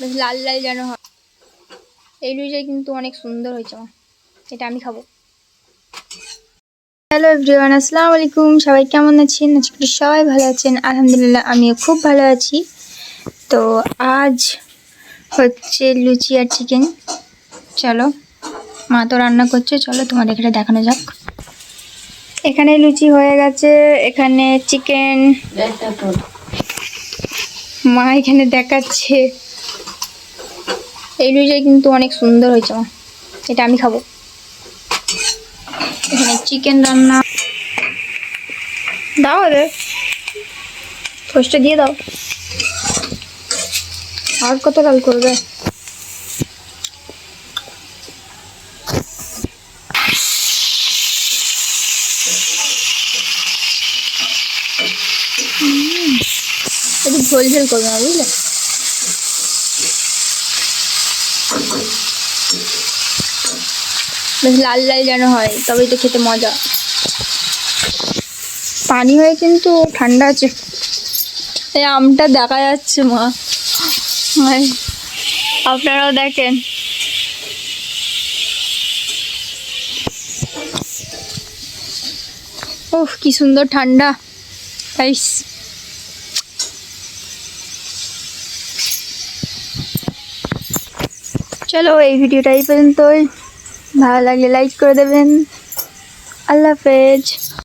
বেশ লাল লাল যেন হয়। এই লুচিটা কিন্তু অনেক সুন্দর হয়েছে আমার। এটা আমি খাব। হ্যালো এভরিওয়ান আসসালামু আলাইকুম। সবাই কেমন আছেন? আজকে সবাই ভালো আছেন। আলহামদুলিল্লাহ আমিও খুব ভালো আছি। তো আজ হচ্ছে লুচি আর চিকেন। চলো মা তো রান্না করছে চলো তোমাদের এখানে দেখানো যাক। এখানে লুচি হয়ে গেছে এখানে চিকেন। মা এখানে দেখাচ্ছে। এই লুচিটা কিন্তু অনেক সুন্দর হয়েছে, মা। এটা আমি খাব। এখানে চিকেন রান্না। দাও রে ফোসটা দিয়ে দাও। আর কত কাল করবে? একটু ঝোল ঝোল করবে না বুঝলে? বেশ লাল লাল যেন হয়, তবেই তো খেতে মজা। পানি হয়ে কিন্তু ঠান্ডা আছে। এই আমটা দেখা যাচ্ছে, মা। আপনারাও দেখেন। ওহ কি সুন্দর ঠান্ডা। আইস। চলো এই ভিডিওটা এই পর্যন্তই। ভালো লাগলে লাইক করে দেবেন। আল্লাহ হাফেজ।